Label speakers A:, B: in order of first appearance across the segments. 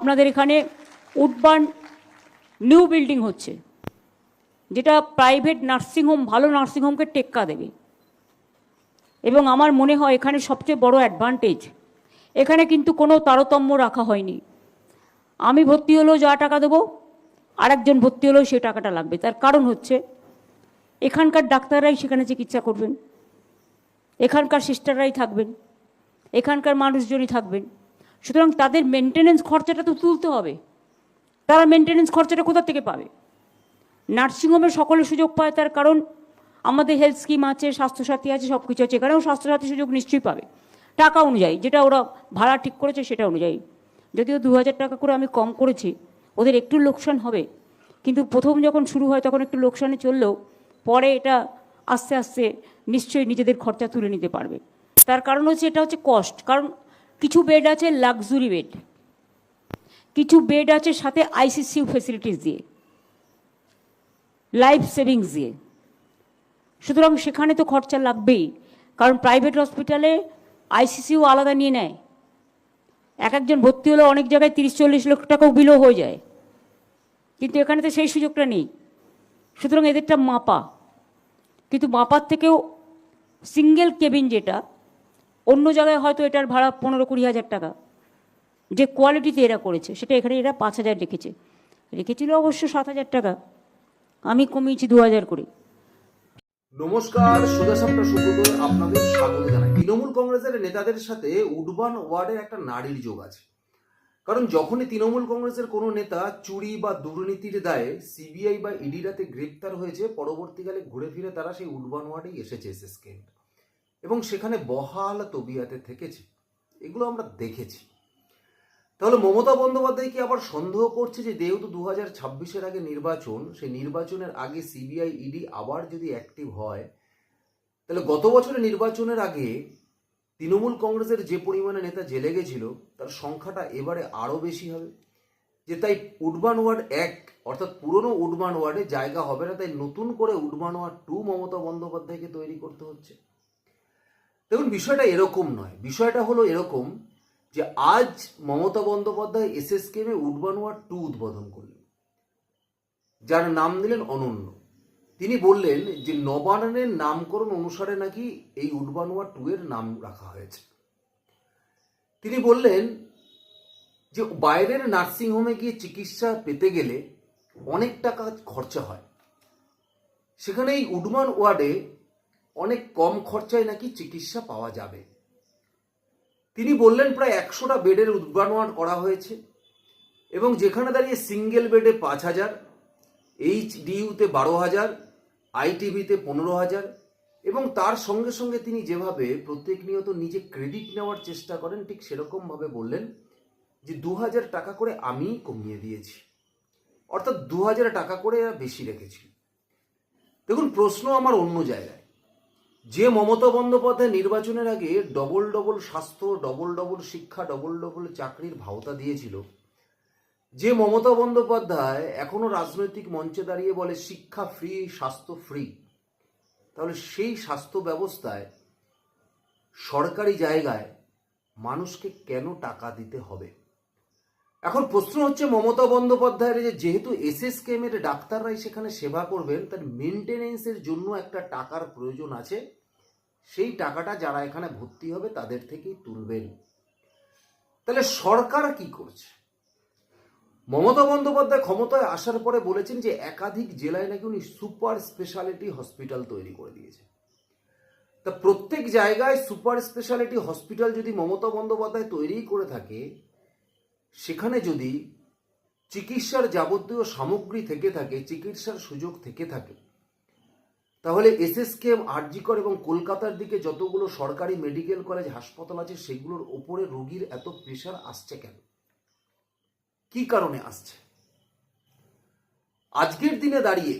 A: আপনাদের এখানে Woodburn new building হচ্ছে, যেটা প্রাইভেট নার্সিংহোম ভালো নার্সিংহোমকে টেক্কা দেবে। এবং আমার মনে হয় এখানে সবচেয়ে বড় অ্যাডভান্টেজ, এখানে কিন্তু কোনো তারতম্য রাখা হয়নি। আমি ভর্তি হলেও যা টাকা দেবো, আরেকজন ভর্তি হলেও সে টাকাটা লাগবে। তার কারণ হচ্ছে, এখানকার ডাক্তাররাই সেখানে চিকিৎসা করবেন, এখানকার সিস্টাররাই থাকবেন, এখানকার মানুষজনই থাকবেন। সুতরাং তাদের মেনটেনেন্স খরচাটা তো তুলতে হবে। তারা মেনটেনেন্স খরচাটা কোথা থেকে পাবে? নার্সিংহোমে সকলে সুযোগ পায় তার কারণ আমাদের হেলথ স্কিম আছে, স্বাস্থ্যসাথী আছে সব কিছু আছে। এখানেও স্বাস্থ্যসাথী সুযোগ নিশ্চয়ই পাবে। টাকা অনুযায়ী, যেটা ওরা ভাড়া ঠিক করেছে সেটা অনুযায়ী। যদিও দু হাজার টাকা করে আমি কম করেছি, ওদের একটু লোকসান হবে। কিন্তু প্রথম যখন শুরু হয় তখন একটু লোকসানে চললেও পরে এটা আস্তে আস্তে নিশ্চয়ই নিজেদের খরচা তুলে নিতে পারবে। তার কারণ হচ্ছে এটা হচ্ছে কস্ট কারণ কিছু বেড আছে লাক্সুরি বেড কিছু বেড আছে সাথে আইসিসিউ ফেসিলিটিস দিয়ে লাইফ সেভিংস দিয়ে। সুতরাং সেখানে তো খরচা লাগবেই, কারণ প্রাইভেট হসপিটালে আইসিসিউ আলাদা নিয়ে নেয়। এক একজন ভর্তি হলে অনেক জায়গায় তিরিশ চল্লিশ লক্ষ টাকাও বিলও হয়ে যায়। কিন্তু এখানে তো সেই সুযোগটা নেই। সুতরাং এদেরটা মাপা। কিন্তু মাপার থেকেও সিঙ্গেল কেবিন যেটা অন্য জায়গায় হয়তো এটার ভাড়া পনেরো কুড়ি হাজার টাকা। যে কোয়ালিটিতে এরা করেছে, সেটা এখানে এরা পাঁচ হাজার রেখেছে। রেখেছিল অবশ্য সাত হাজার টাকা। আমি কমিয়েছি দু হাজার করে।
B: নমস্কার সোজা সাপটা সুব্রত, আপনাদের স্বাগত জানাই। তৃণমূল কংগ্রেসের নেতাদের সাথে উডবান ওয়ার্ডের একটা নারীর যোগ আছে। কারণ যখনই তৃণমূল কংগ্রেসের কোনো নেতা চুরি বা দুর্নীতির দায়ে সিবিআই বা ইডিরাতে গ্রেপ্তার হয়েছে, পরবর্তীকালে ঘুরে ফিরে তারা সেই উডবান ওয়ার্ডেই এসেছে এসএসকে। এবং সেখানে বহাল তবিয়াতে থেকেছে। এগুলো আমরা দেখেছি। তাহলে মমতা বন্দ্যোপাধ্যায় কি আবার সন্দেহ করছে যে যেহেতু দু হাজার ছাব্বিশের আগে নির্বাচন, সেই নির্বাচনের আগে সিবিআই ইডি আবার যদি অ্যাক্টিভ হয়, তাহলে গত বছরের নির্বাচনের আগে তৃণমূল কংগ্রেসের যে পরিমাণে নেতা জেলে গেছিল, তার সংখ্যাটা এবারে আরও বেশি হবে। যে তাই উডবান ওয়ার্ড এক, অর্থাৎ পুরনো উডবান ওয়ার্ডে জায়গা হবে না, তাই নতুন করে উডবান ওয়ার্ড টু মমতা বন্দ্যোপাধ্যায়কে তৈরি করতে হচ্ছে। দেখুন, বিষয়টা এরকম নয়। বিষয়টা হলো এরকম যে আজ মমতা বন্দ্যোপাধ্যায় এসএসকেমে উডবান ওয়ার্ড টু উদ্বোধন করলেন। যার নাম দিলেন অনন্য। তিনি বললেন যে নবায়নের নামকরণ অনুসারে নাকি এই উডবান ওয়ার্ড টু এর নাম রাখা হয়েছে। তিনি বললেন যে বাইরের নার্সিংহোমে গিয়ে চিকিৎসা পেতে গেলে অনেক টাকা খরচা হয়। সেখানে এই উডমান ওয়ার্ডে অনেক কম খরচায় নাকি চিকিৎসা পাওয়া যাবে। তিনি বললেন, প্রায় একশোটা বেডের ওয়ার্ড করা হয়েছে এবং যেখানে দাঁড়িয়ে সিঙ্গেল বেডে পাঁচ হাজার এইচ ডিইউতে বারো হাজার, আইটিভিতে পনেরো হাজার এবং তার সঙ্গে সঙ্গে তিনি যেভাবে প্রত্যেক নিয়ত নিজে ক্রেডিট নেওয়ার চেষ্টা করেন, ঠিক সেরকমভাবে বললেন যে দু হাজার টাকা করে আমি কমিয়ে দিয়েছি। অর্থাৎ দু হাজার টাকা করে বেশি রেখেছি। দেখুন, প্রশ্ন আমার অন্য জায়গায়। যে মমতা বন্দ্যোপাধ্যায় নির্বাচনের আগে ডবল ডবল স্বাস্থ্য ডবল ডবল শিক্ষা ডবল ডবল চাকরির ভাওতা দিয়েছিল, যে মমতা বন্দ্যোপাধ্যায় এখনও রাজনৈতিক মঞ্চে দাঁড়িয়ে বলে শিক্ষা ফ্রি স্বাস্থ্য ফ্রি তাহলে সেই স্বাস্থ্য ব্যবস্থায় সরকারি জায়গায় মানুষকে কেন টাকা দিতে হবে? এখন প্রশ্ন হচ্ছে মমতা বন্দ্যোপাধ্যায়ের যে যেহেতু এসএসকেএম এর ডাক্তাররাই সেখানে সেবা করবেন, তার মেনটেনেন্সের জন্য একটা টাকার প্রয়োজন আছে। সেই টাকাটা যারা এখানে ভর্তি হবে তাদের থেকেই তুলবেন। তাহলে সরকার কি করছে? মমতা বন্দ্যোপাধ্যায় ক্ষমতায় আসার পরে বলেছেন যে একাধিক জেলায় নাকি উনি সুপার স্পেশালিটি হসপিটাল তৈরি করে দিয়েছে। তা প্রত্যেক জায়গায় সুপার স্পেশালিটি হসপিটাল যদি মমতা বন্দ্যোপাধ্যায় তৈরি করে থাকে সেখানে যদি চিকিৎসার যাবতীয় সামগ্রী থেকে থাকে, চিকিৎসার সুযোগ থেকে থাকে, তাহলে এসএসকেএম, আরজিকর এবং কলকাতার দিকে যতগুলো সরকারি মেডিকেল কলেজ, হাসপাতাল আছে, সেগুলোর ওপরে রোগীর এত প্রেশার আসছে কেন? কি কারণে আসছে? আজকের দিনে দাঁড়িয়ে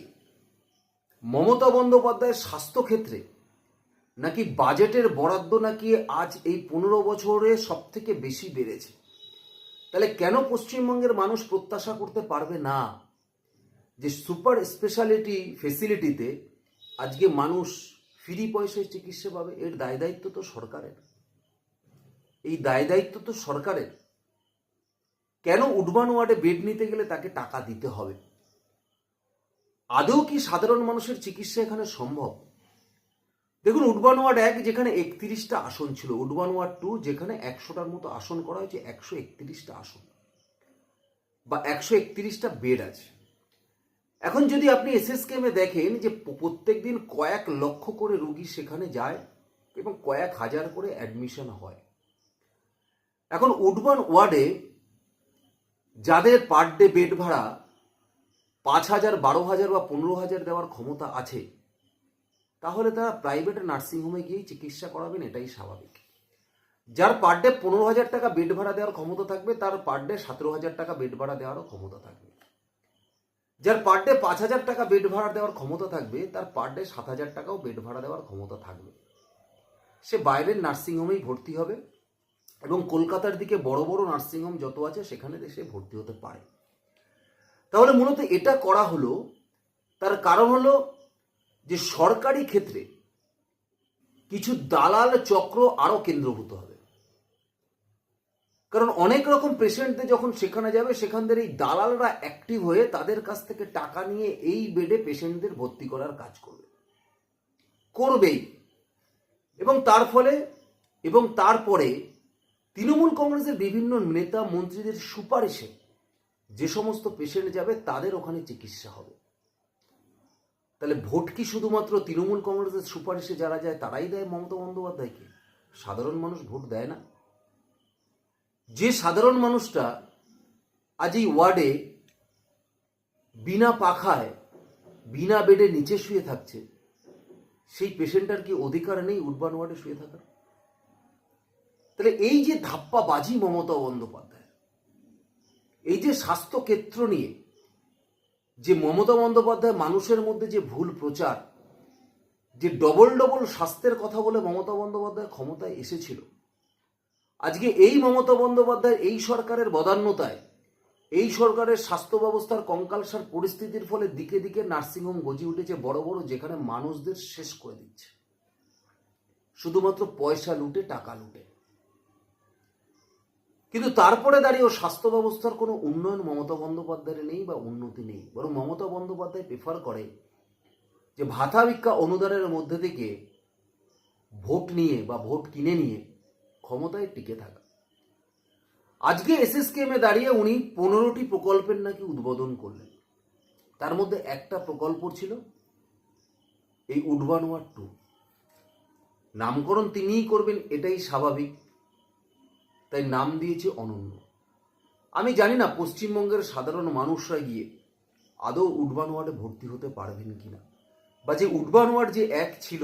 B: মমতা বন্দ্যোপাধ্যায়ের স্বাস্থ্যক্ষেত্রে নাকি বাজেটের বরাদ্দ নাকি আজ এই পনেরো বছরে সব থেকে বেশি বেড়েছে? তাহলে কেন পশ্চিমবঙ্গের মানুষ প্রত্যাশা করতে পারবে না যে সুপার স্পেশালিটি ফেসিলিটিতে আজকে মানুষ ফ্রি পয়সায় চিকিৎসা পাবে? এর দায় দায়িত্ব তো সরকারের। এই দায় দায়িত্ব তো সরকারের। কেন উডবান ওয়ার্ডে বেড নিতে গেলে তাকে টাকা দিতে হবে? আদৌ কি সাধারণ মানুষের চিকিৎসা এখানে সম্ভব? দেখুন, উডবান ওয়ার্ড এক যেখানে একত্রিশটা আসন ছিল, উডবান ওয়ার্ড টু যেখানে একশোটার মতো আসন করা হয়েছে, একশো একত্রিশটা আসন। বা একশো একত্রিশটা বেড আছে। এখন যদি আপনি এসএসকেমে দেখেন যে প্রত্যেক দিন কয়েক লক্ষ করে রুগী সেখানে যায় এবং কয়েক হাজার করে অ্যাডমিশন হয়। এখন উডবান ওয়ার্ডে যাদের পার ডে বেড ভাড়া পাঁচ হাজার, বারো হাজার বা পনেরো হাজার দেওয়ার ক্ষমতা আছে তাহলে তারা প্রাইভেট নার্সিংহোমে গিয়েই চিকিৎসা করাবেন, এটাই স্বাভাবিক। যার পার ডে পনেরো হাজার টাকা বেড ভাড়া দেওয়ার ক্ষমতা থাকবে, তার পার ডে সতেরো হাজার টাকা বেড ভাড়া দেওয়ারও ক্ষমতা থাকবে। যার পার ডে পাঁচ হাজার টাকা বেড ভাড়া দেওয়ার ক্ষমতা থাকবে, তার পার ডে সাত হাজার টাকাও বেড ভাড়া দেওয়ার ক্ষমতা থাকবে। সে বাইরের নার্সিংহোমেই ভর্তি হবে এবং কলকাতার দিকে বড় বড় নার্সিংহোম যত আছে, সেখানে সে ভর্তি হতে পারে। তাহলে মূলত এটা করা হলো, তার কারণ হলো যে সরকারি ক্ষেত্রে কিছু দালাল চক্র আরও কেন্দ্রভূত হবে। কারণ অনেক রকম পেশেন্টদের যখন সেখানে যাবে, সেখানদের এই দালালরা অ্যাক্টিভ হয়ে তাদের কাছ থেকে টাকা নিয়ে এই বেডে পেশেন্টদের ভর্তি করার কাজ করবে। করবেই। এবং তার ফলে, এবং তারপরে তৃণমূল কংগ্রেসের বিভিন্ন নেতা মন্ত্রীদের সুপারিশে যে সমস্ত পেশেন্ট যাবে, তাদের ওখানে চিকিৎসা হবে। তাহলে ভোট কি শুধুমাত্র তৃণমূল কংগ্রেসের সুপারিশে যারা যায়, তারাই দেয় মমতা বন্দ্যোপাধ্যায়কে? সাধারণ মানুষ ভোট দেয় না। যে সাধারণ মানুষটা আজ এই ওয়ার্ডে বিনা পাখায়, বিনা বেডে নিচে শুয়ে থাকছে, সেই পেশেন্টার কি অধিকার নেই উডবান ওয়ার্ডে শুয়ে থাকার? তাহলে এই যে ধাপ্পাবাজি মমতা বন্দ্যোপাধ্যায় এই যে স্বাস্থ্য ক্ষেত্র নিয়ে যে মমতা বন্দ্যোপাধ্যায় মানুষের মধ্যে যে ভুল প্রচার, যে ডবল ডবল স্বাস্থ্যের কথা বলে মমতা বন্দ্যোপাধ্যায় ক্ষমতায় এসেছিল, আজকে এই মমতা বন্দ্যোপাধ্যায় এই সরকারের বদান্যতায়, এই সরকারের স্বাস্থ্য ব্যবস্থার কঙ্কালসার পরিস্থিতির ফলে দিকে দিকে নার্সিংহোম গজি উঠেছে বড় বড়, যেখানে মানুষদের শেষ করে দিচ্ছে। শুধুমাত্র পয়সা লুটে, টাকা লুটে। কিন্তু তারপরে দাঁড়িয়েও স্বাস্থ্য ব্যবস্থার কোনো উন্নয়ন মমতা বন্দ্যোপাধ্যায়ের নেই বা উন্নতি নেই, বরং মমতা বন্দ্যোপাধ্যায় প্রেফার করে যে ভাতা ভিক্ষা অনুদানের মধ্যে থেকে ভোট নিয়ে বা ভোট কিনে নিয়ে ক্ষমতায় টিকে থাকা। আজকে এসএসকেএমে দাঁড়িয়ে উনি পনেরোটি প্রকল্পের নাকি উদ্বোধন করলেন। তার মধ্যে একটা প্রকল্প ছিল এই উডবান ওয়ার টু। নামকরণ তিনিই করবেন, এটাই স্বাভাবিক। তাই নাম দিয়েছে অনন্য। আমি জানি না পশ্চিমবঙ্গের সাধারণ মানুষরা গিয়ে আদৌ উডবান ওয়ার্ডে ভর্তি হতে পারবেন কিনা বা যে উডবান ওয়ার্ড যে এক ছিল,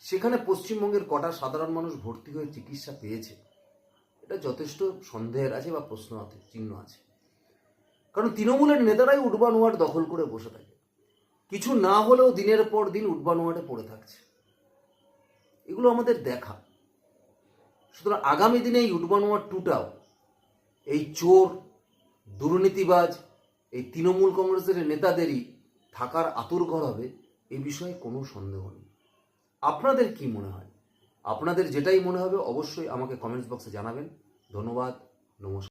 B: সেখানে পশ্চিমবঙ্গের কটা সাধারণ মানুষ ভর্তি হয়ে চিকিৎসা পেয়েছে, এটা যথেষ্ট সন্দেহের আছে বা প্রশ্ন আছে, চিহ্ন আছে। কারণ তৃণমূলের নেতারাই উডবান ওয়ার্ড দখল করে বসে থাকে। কিছু না হলেও দিনের পর দিন উডবান ওয়ার্ডে পড়ে থাকছে। এগুলো আমাদের দেখা। সুতরাং আগামী দিনে এই উডবান ওয়ার টুটাও, এই চোর, দুর্নীতিবাজ, এই তৃণমূল কংগ্রেসের নেতাদেরই থাকার আতুর ঘর হবে, এ বিষয়ে কোনো সন্দেহ নেই। আপনাদের কি মনে হয়? আপনাদের যেটাই মনে হবে অবশ্যই আমাকে কমেন্টস বক্সে জানাবেন। ধন্যবাদ, নমস্কার।